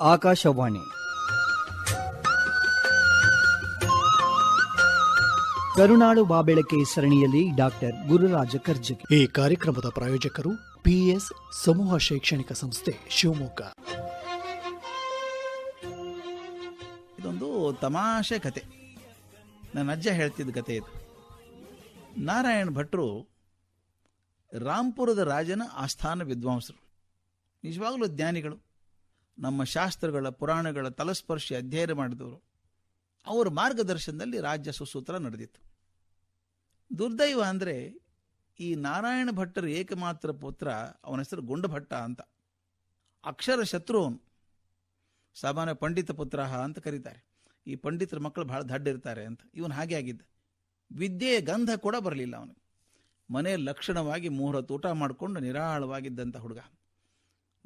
ಆಕಾಶವಾಣಿ. ಕರುನಾಳು ಬಾಬೆಳಕೆ ಸರಣಿಯಲ್ಲಿ ಡಾಕ್ಟರ್ ಗುರುರಾಜ ಕರ್ಜಗಿ ಈ ಕಾರ್ಯಕ್ರಮದ ಪ್ರಾಯೋಜಕರು ಪಿಎಸ್ ಸಮೂಹ ಶೈಕ್ಷಣಿಕ ಸಂಸ್ಥೆ ಶಿವಮೊಗ್ಗ. ಇದೊಂದು ತಮಾಷೆ ಕತೆ. ನನ್ನ ಅಜ್ಜ ಹೇಳ್ತಿದ್ದ ಕತೆ ಇದು. ನಾರಾಯಣ ಭಟ್ರು ರಾಂಪುರದ ರಾಜನ ಆಸ್ಥಾನ ವಿದ್ವಾಂಸರು. ನಿಜವಾಗಲೂ ಜ್ಞಾನಿಗಳು. ನಮ್ಮ ಶಾಸ್ತ್ರಗಳ ಪುರಾಣಗಳ ತಲಸ್ಪರ್ಶಿ ಅಧ್ಯಯನ ಮಾಡಿದವರು. ಅವರ ಮಾರ್ಗದರ್ಶನದಲ್ಲಿ ರಾಜ್ಯ ಸುಸೂತ್ರ ನಡೆದಿತ್ತು. ದುರ್ದೈವ ಅಂದರೆ ಈ ನಾರಾಯಣ ಭಟ್ಟರ ಏಕಮಾತ್ರ ಪುತ್ರ, ಅವನ ಹೆಸರು ಗುಂಡಭಟ್ಟ ಅಂತ. ಅಕ್ಷರ ಶತ್ರು ಅವನು ಸಾಮಾನ್ಯ ಪಂಡಿತ ಪುತ್ರ ಅಂತ ಕರೀತಾರೆ. ಈ ಪಂಡಿತರ ಮಕ್ಕಳು ದಡ್ಡ ಇರ್ತಾರೆ ಅಂತ. ಇವನು ಹಾಗೆ ಆಗಿದ್ದ. ವಿದ್ಯೆಯ ಗಂಧ ಕೂಡ ಬರಲಿಲ್ಲ ಅವನಿಗೆ. ಮನೆ ಲಕ್ಷಣವಾಗಿ ಮುಹೂರ್ತ ಊಟ ಮಾಡಿಕೊಂಡು ನಿರಾಳವಾಗಿದ್ದಂಥ ಹುಡುಗ.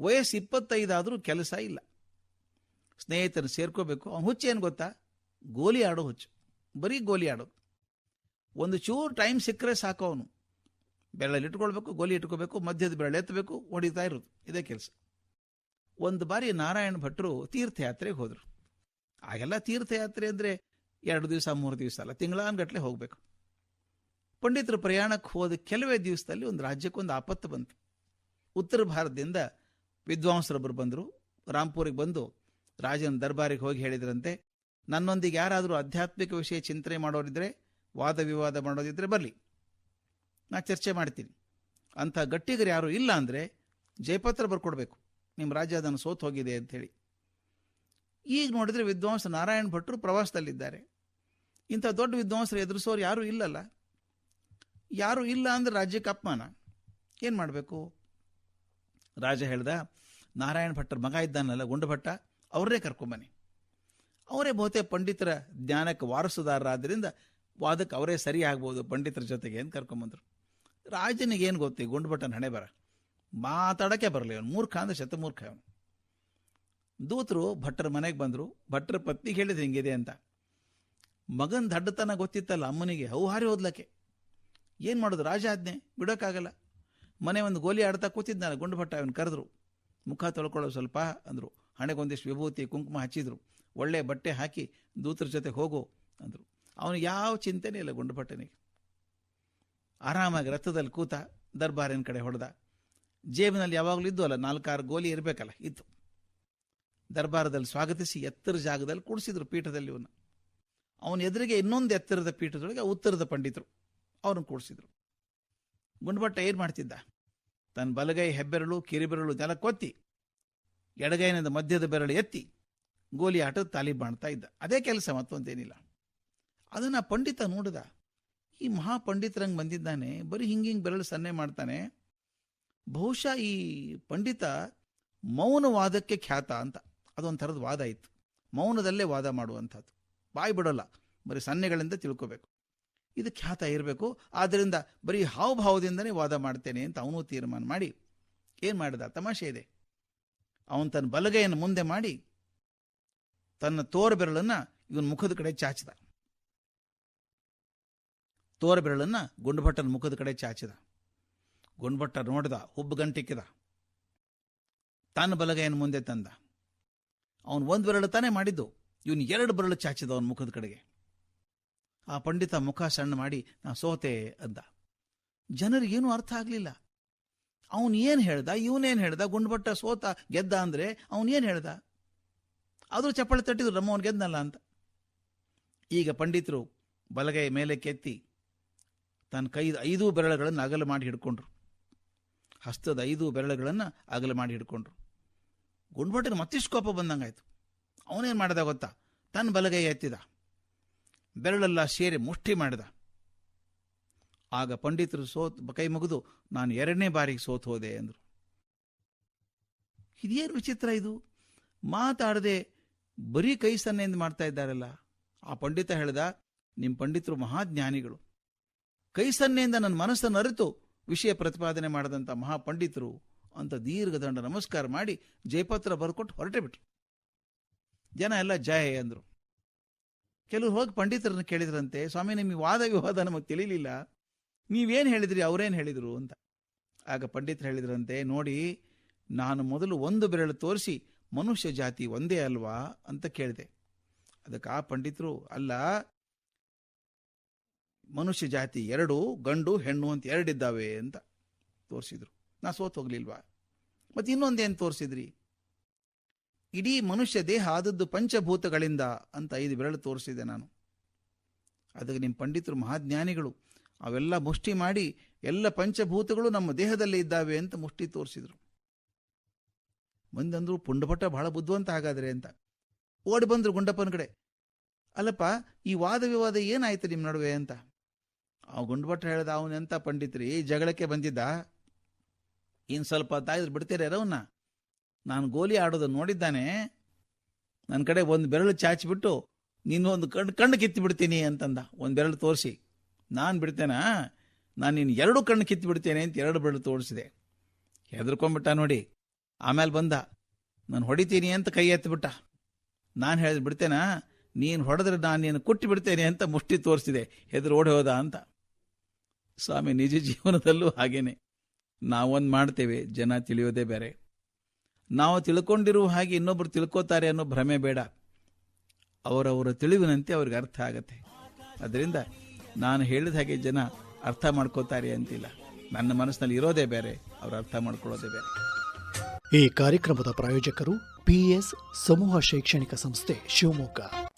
ವಯಸ್ಸು ಇಪ್ಪತ್ತೈದಾದರೂ ಕೆಲಸ ಇಲ್ಲ. ಸ್ನೇಹಿತರು ಸೇರ್ಕೋಬೇಕು. ಅವನು ಹುಚ್ಚು ಏನು ಗೊತ್ತಾ? ಗೋಲಿ ಆಡೋ ಹುಚ್ಚು. ಬರೀ ಗೋಲಿ ಆಡೋದು. ಒಂದು ಚೂರು ಟೈಮ್ ಸಿಕ್ಕರೆ ಸಾಕು ಅವನು. ಬೆರಳಲ್ಲಿ ಇಟ್ಕೊಳ್ಬೇಕು, ಗೋಲಿ ಇಟ್ಕೋಬೇಕು, ಮಧ್ಯದ ಬೆರಳು ಎತ್ತಬೇಕು, ಹೊಡಿತಾ ಇರೋದು. ಇದೇ ಕೆಲಸ. ಒಂದು ಬಾರಿ ನಾರಾಯಣ ಭಟ್ರು ತೀರ್ಥಯಾತ್ರೆಗೆ ಹೋದರು. ಆಗೆಲ್ಲ ತೀರ್ಥಯಾತ್ರೆ ಅಂದರೆ ಎರಡು ದಿವಸ, ಮೂರು ದಿವಸ ಅಲ್ಲ, ತಿಂಗಳಾನ್ಗಟ್ಲೆ ಹೋಗಬೇಕು. ಪಂಡಿತರು ಪ್ರಯಾಣಕ್ಕೆ ಹೋದ ಕೆಲವೇ ದಿವಸದಲ್ಲಿ ಒಂದು ರಾಜ್ಯಕ್ಕೊಂದು ಆಪತ್ತು ಬಂತು. ಉತ್ತರ ಭಾರತದಿಂದ ವಿದ್ವಾಂಸರೊಬ್ಬರು ಬಂದರು ರಾಂಪುರಿಗೆ ಬಂದು ರಾಜನ ದರ್ಬಾರಿಗೆ ಹೋಗಿ ಹೇಳಿದ್ರಂತೆ, ನನ್ನೊಂದಿಗೆ ಯಾರಾದರೂ ಆಧ್ಯಾತ್ಮಿಕ ವಿಷಯ ಚಿಂತನೆ ಮಾಡೋರಿದ್ರೆ, ವಾದ ವಿವಾದ ಮಾಡೋದಿದ್ದರೆ ಬರಲಿ. ನಾ ಚರ್ಚೆ ಮಾಡ್ತೀನಿ. ಅಂಥ ಗಟ್ಟಿಗರು ಯಾರು ಇಲ್ಲ ಅಂದರೆ ಜಯಪತ್ರ ಬರ್ಕೊಡ್ಬೇಕು. ನಿಮ್ಮ ರಾಜ್ಯ ಅದನ್ನು ಸೋತು ಹೋಗಿದೆ ಅಂಥೇಳಿ. ಈಗ ನೋಡಿದರೆ ವಿದ್ವಾಂಸ ನಾರಾಯಣ ಭಟ್ರು ಪ್ರವಾಸದಲ್ಲಿದ್ದಾರೆ. ಇಂಥ ದೊಡ್ಡ ವಿದ್ವಾಂಸರು ಎದುರಿಸೋರು ಯಾರೂ ಇಲ್ಲಲ್ಲ. ಯಾರೂ ಇಲ್ಲ ಅಂದರೆ ರಾಜ್ಯಕ್ಕೆ ಅಪಮಾನ. ಏನು ಮಾಡಬೇಕು? ರಾಜ ಹೇಳ್ದ, ನಾರಾಯಣ ಭಟ್ಟರ ಮಗ ಇದ್ದಾನಲ್ಲ ಗುಂಡಭಟ್ಟ ಅವರೇ ಕರ್ಕೊಂಬನ್ನಿ ಅವರೇ ಬಹುತೇಕ ಪಂಡಿತರ ಜ್ಞಾನಕ್ಕೆ ವಾರಸುದಾರರಾದ್ದರಿಂದ ವಾದಕ್ಕೆ ಅವರೇ ಸರಿ ಆಗ್ಬೋದು ಪಂಡಿತರ ಜೊತೆಗೆ ಅಂತ ಕರ್ಕೊಂಬಂದರು ರಾಜನಿಗೆ ಏನು ಗೊತ್ತಿ ಗುಂಡಭಟ್ಟನ ಹಣೆ ಬರ? ಮಾತಾಡೋಕ್ಕೆ ಬರಲಿ ಅವನು, ಮೂರ್ಖ ಅಂದ್ರೆ ಶತಮೂರ್ಖ ಅವನು. ದೂತರು ಭಟ್ಟರ ಮನೆಗೆ ಬಂದರು, ಭಟ್ಟರ ಪತ್ನಿಗೆ ಹೇಳಿದ್ರು ಹಿಂಗಿದೆ ಅಂತ. ಮಗನ ದಡ್ಡತನ ಗೊತ್ತಿತ್ತಲ್ಲ ಅಮ್ಮನಿಗೆ, ಹೌಹಾರಿ ಓದ್ಲಕ್ಕೆ. ಏನು ಮಾಡೋದು, ರಾಜ ಆಜ್ಞೆ, ಬಿಡೋಕ್ಕಾಗಲ್ಲ. ಮನೆ ಒಂದು ಗೋಲಿ ಆಡ್ತಾ ಕೂತಿದ್ದಾನೆ ಗುಂಡುಭಟ್ಟ ಅವನು ಕರೆದ್ರು. ಮುಖ ತೊಳ್ಕೊಳ್ಳೋ ಸ್ವಲ್ಪ ಅಂದರು. ಹಣೆಗೊಂದಿಷ್ಟು ವಿಭೂತಿ, ಕುಂಕುಮ ಹಚ್ಚಿದ್ರು. ಒಳ್ಳೆ ಬಟ್ಟೆ ಹಾಕಿ ದೂತರ ಜೊತೆ ಹೋಗು ಅಂದರು. ಅವನು ಯಾವ ಚಿಂತೆನೇ ಇಲ್ಲ ಗುಂಡುಭಟ್ಟನಿಗೆ ಆರಾಮಾಗಿ ರಥದಲ್ಲಿ ಕೂತ ದರ್ಬಾರಿನ ಕಡೆ ಹೊಡೆದ. ಜೇಬಿನಲ್ಲಿ ಯಾವಾಗಲೂ ಇದ್ದು ಅಲ್ಲ, ನಾಲ್ಕಾರು ಗೋಲಿ ಇರಬೇಕಲ್ಲ, ಇತ್ತು. ದರ್ಬಾರದಲ್ಲಿ ಸ್ವಾಗತಿಸಿ ಎತ್ತರ ಜಾಗದಲ್ಲಿ ಕೂಡಿಸಿದ್ರು ಪೀಠದಲ್ಲಿ ಇವನು. ಅವನ ಎದುರಿಗೆ ಇನ್ನೊಂದು ಎತ್ತರದ ಪೀಠದೊಳಗೆ ಉತ್ತರದ ಪಂಡಿತರು. ಅವ್ರನ್ನ ಕೂಡಿಸಿದ್ರು. ಗುಂಡ್ಬಟ್ಟ ಏನು ಮಾಡ್ತಿದ್ದ. ತನ್ನ ಬಲಗೈ ಹೆಬ್ಬೆರಳು, ಕಿರಿಬೆರಳು ನೆಲ ಕೊತ್ತಿ, ಎಡಗೈನದ ಮಧ್ಯದ ಬೆರಳು ಎತ್ತಿ, ಗೋಲಿ ಆಟದ ತಾಲೀಬ್ ಮಾಡ್ತಾ ಇದ್ದ. ಅದೇ ಕೆಲಸ ಮತ್ತೊಂದೇನಿಲ್ಲ. ಅದನ್ನ ಪಂಡಿತ ನೋಡಿದ. ಈ ಮಹಾಪಂಡಿತರಂಗೆ ಬಂದಿದ್ದಾನೆ, ಬರೀ ಹಿಂಗೆ ಹಿಂಗೆ ಬೆರಳು ಸನ್ನೆ ಮಾಡ್ತಾನೆ. ಬಹುಶಃ ಈ ಪಂಡಿತ ಮೌನವಾದಕ್ಕೆ ಖ್ಯಾತ ಅಂತ. ಅದೊಂದು ವಾದ ಇತ್ತು. ಮೌನದಲ್ಲೇ ವಾದ ಮಾಡುವಂಥದ್ದು. ಬಾಯಿ ಬಿಡೋಲ್ಲ. ಬರೀ ಸನ್ನೆಗಳಿಂದ ತಿಳ್ಕೋಬೇಕು. ಇದು ಖ್ಯಾತ ಇರಬೇಕು. ಆದ್ದರಿಂದ ಬರೀ ಹಾವಭಾವದಿಂದನೇ ವಾದ ಮಾಡ್ತೇನೆ ಅಂತ ಅವನು ತೀರ್ಮಾನ ಮಾಡಿ. ಏನು ಮಾಡಿದ? ತಮಾಷೆ ಇದೆ. ಅವನು ತನ್ನ ಬಲಗೈಯನ್ನು ಮುಂದೆ ಮಾಡಿ ತನ್ನ ತೋರ ಬೆರಳನ್ನು ಇವನ ಮುಖದ ಕಡೆ ಚಾಚಿದ. ತೋರ ಬೆರಳನ್ನು ಗುಂಡುಭಟ್ಟನ ಮುಖದ ಕಡೆ ಚಾಚಿದ. ಗುಂಡ್ಭಟ್ಟ ನೋಡಿದ, ಹುಬ್ಬು ಗಂಟಿಕ್ಕಿದ. ತನ್ನ ಬಲಗೈಯನ್ನು ಮುಂದೆ ತಂದ. ಅವನು ಒಂದು ಬೆರಳು ತಾನೇ ಮಾಡಿದ್ದು. ಇವನು ಎರಡು ಬೆರಳು ಚಾಚಿದ ಅವನ ಮುಖದ ಕಡೆಗೆ. ಆ ಪಂಡಿತ ಮುಖ ಸಣ್ಣ ಮಾಡಿ, ನಾ ಸೋತೆ ಅಂದ. ಜನರಿಗೇನು ಅರ್ಥ ಆಗಲಿಲ್ಲ. ಅವನು ಏನು ಹೇಳ್ದ? ಇವನೇನು ಹೇಳ್ದ? ಗುಂಡ್ಬಟ್ಟ ಸೋತ ಗೆದ್ದ ಅಂದರೆ ಅವನೇನು ಹೇಳ್ದ? ಆದರೂ ಚಪ್ಪಳೆ ತಟ್ಟಿದ್ರು, ನಮ್ಮ ಅವನು ಗೆದ್ದನಲ್ಲ ಅಂತ. ಈಗ ಪಂಡಿತರು ಬಲಗೈ ಮೇಲೆ ಕೆತ್ತಿ ತನ್ನ ಕೈದ ಐದು ಬೆರಳುಗಳನ್ನು ಅಗಲ ಮಾಡಿ ಹಿಡ್ಕೊಂಡ್ರು. ಹಸ್ತದ ಐದು ಬೆರಳುಗಳನ್ನು ಅಗಲ ಮಾಡಿ ಹಿಡ್ಕೊಂಡ್ರು. ಗುಂಡ್ಬಟ್ಟನ ಮತ್ತಿಷ್ಟು ಕೋಪ ಬಂದಂಗಾಯ್ತು. ಅವನೇನು ಮಾಡ್ದ ಗೊತ್ತಾ? ತನ್ನ ಬಲಗೈ ಎತ್ತಿದ. ಬೆರಳೆಲ್ಲ ಸೇರಿ ಮುಷ್ಟಿ ಮಾಡಿದ. ಆಗ ಪಂಡಿತರು ಸೋತ್ ಕೈ ಮುಗಿದು, ನಾನು ಎರಡನೇ ಬಾರಿಗೆ ಸೋತ್ ಹೋದೆ ಅಂದರು. ಇದೇನು ವಿಚಿತ್ರ ಇದು? ಮಾತಾಡದೆ ಬರೀ ಕೈ ಸನ್ನೆಯಿಂದ ಮಾಡ್ತಾ ಇದ್ದಾರಲ್ಲ. ಆ ಪಂಡಿತ ಹೇಳ್ದ ನಿಮ್ಮ ಪಂಡಿತರು ಮಹಾಜ್ಞಾನಿಗಳು. ಕೈ ಸನ್ನೆಯಿಂದ ನನ್ನ ಮನಸ್ಸನ್ನು ಅರಿತು ವಿಷಯ ಪ್ರತಿಪಾದನೆ ಮಾಡಿದಂಥ ಮಹಾಪಂಡಿತರು ಅಂತ ದೀರ್ಘದಂಡ ನಮಸ್ಕಾರ ಮಾಡಿ ಜಯಪತ್ರ ಬರ್ಕೊಟ್ಟು ಹೊರಟೆ ಬಿಟ್ರು. ಜನ ಎಲ್ಲ ಜಯ ಅಂದರು. ಕೆಲವರು ಹೋಗಿ ಪಂಡಿತರನ್ನು ಕೇಳಿದ್ರಂತೆ, ಸ್ವಾಮಿ, ನಿಮಗೆ ವಾದ ವಿವಾದ ನಮಗೆ ತಿಳಿಲಿಲ್ಲ. ನೀವೇನು ಹೇಳಿದ್ರಿ, ಅವರೇನು ಹೇಳಿದರು? ಅಂತ. ಆಗ ಪಂಡಿತರು ಹೇಳಿದ್ರಂತೆ, ನೋಡಿ, ನಾನು ಮೊದಲು ಒಂದು ಬೆರಳು ತೋರಿಸಿ ಮನುಷ್ಯ ಜಾತಿ ಒಂದೇ ಅಲ್ವಾ? ಅಂತ ಕೇಳಿದೆ. ಅದಕ್ಕೆ ಆ ಪಂಡಿತರು, ಅಲ್ಲ, ಮನುಷ್ಯ ಜಾತಿ ಎರಡು, ಗಂಡು, ಹೆಣ್ಣು ಅಂತ ಎರಡಿದ್ದಾವೆ ಅಂತ ತೋರಿಸಿದ್ರು. ನಾ ಸೋತ್ ಹೋಗ್ಲಿಲ್ವಾ? ಮತ್ತೆ ಇನ್ನೊಂದೇನು ತೋರಿಸಿದ್ರಿ? ಇಡೀ ಮನುಷ್ಯ ದೇಹ ಆದದ್ದು ಪಂಚಭೂತಗಳಿಂದ ಅಂತ ಐದು ಬೆರಳು ತೋರಿಸಿದೆ ನಾನು. ಅದಕ್ಕೆ ನಿಮ್ಮ ಪಂಡಿತರು ಮಹಾಜ್ಞಾನಿಗಳು, ಅವೆಲ್ಲ ಮುಷ್ಟಿ ಮಾಡಿ ಎಲ್ಲ ಪಂಚಭೂತಗಳು ನಮ್ಮ ದೇಹದಲ್ಲಿ ಇದ್ದಾವೆ ಅಂತ ಮುಷ್ಟಿ ತೋರಿಸಿದರು. ಮುಂದಂದ್ರು ಪುಂಡಭಟ್ಟ ಬಹಳ ಬುದ್ಧಿವಂತ ಹಾಗಾದ್ರೆ ಅಂತ. ಓಡಿ ಬಂದರು ಗುಂಡಪ್ಪನ ಕಡೆ. ಅಲ್ಲಪ್ಪ, ಈ ವಾದ ವಿವಾದ ಏನಾಯ್ತು ನಿಮ್ಮ ನಡುವೆ ಅಂತ. ಆ ಗುಂಡಭಟ್ಟ ಹೇಳ್ದ, ಅವನೆಂತ ಪಂಡಿತ್ರಿ ಜಗಳಕ್ಕೆ ಬಂದಿದ್ದ? ಇನ್ನು ಸ್ವಲ್ಪ ತಾಯಿದ್ರು ಬಿಡ್ತೀರ ಅವನ್ನ? ನಾನು ಗೋಲಿ ಆಡೋದನ್ನು ನೋಡಿದ್ದಾನೆ ನನ್ನ ಕಡೆ ಒಂದು ಬೆರಳು ಚಾಚಿಬಿಟ್ಟು, ನೀನು ಒಂದು ಕಣ್ಣು ಕಣ್ಣು ಕಿತ್ತು ಬಿಡ್ತೀನಿ ಅಂತಂದ. ಒಂದು ಬೆರಳು ತೋರಿಸಿ. ನಾನು ಬಿಡ್ತೇನಾ? ನಾನು ನೀನು ಎರಡು ಕಣ್ಣು ಕಿತ್ತು ಬಿಡ್ತೇನೆ ಅಂತ ಎರಡು ಬೆರಳು ತೋರಿಸಿದೆ. ಹೆದರ್ಕೊಂಡ್ಬಿಟ್ಟ ನೋಡಿ. ಆಮೇಲೆ ಬಂದ. ನಾನು ಹೊಡಿತೀನಿ ಅಂತ ಕೈ ಎತ್ತಿಬಿಟ್ಟ. ನಾನು ಹೇಳಿದ್, ಬಿಡ್ತೇನಾ? ನೀನು ಹೊಡೆದ್ರೆ ನಾನು ನೀನು ಕುಟ್ಟಿ ಬಿಡ್ತೇನೆ ಅಂತ ಮುಷ್ಟಿ ತೋರಿಸಿದೆ. ಹೆದರು ಓಡಿ ಹೋದ ಅಂತ. ಸ್ವಾಮಿ, ನಿಜ ಜೀವನದಲ್ಲೂ ಹಾಗೇನೆ. ನಾವೊಂದು ಮಾಡ್ತೇವೆ. ಜನ ತಿಳಿಯೋದೇ ಬೇರೆ. ನಾವು ತಿಳ್ಕೊಂಡಿರುವ ಹಾಗೆ ಇನ್ನೊಬ್ರು ತಿಳ್ಕೋತಾರೆ ಅನ್ನೋ ಭ್ರಮೆ ಬೇಡ. ಅವರವರ ತಿಳಿವಿನಂತೆ ಅವ್ರಿಗೆ ಅರ್ಥ ಆಗತ್ತೆ. ಅದರಿಂದ ನಾನು ಹೇಳಿದ ಹಾಗೆ ಜನ ಅರ್ಥ ಮಾಡ್ಕೋತಾರೆ ಅಂತಿಲ್ಲ. ನನ್ನ ಮನಸ್ಸಿನಲ್ಲಿ ಇರೋದೇ ಬೇರೆ, ಅವ್ರು ಅರ್ಥ ಮಾಡ್ಕೊಳ್ಳೋದೇ ಬೇರೆ. ಈ ಕಾರ್ಯಕ್ರಮದ ಪ್ರಾಯೋಜಕರು ಪಿಎಸ್ ಸಮೂಹ ಶೈಕ್ಷಣಿಕ ಸಂಸ್ಥೆ ಶಿವಮೊಗ್ಗ.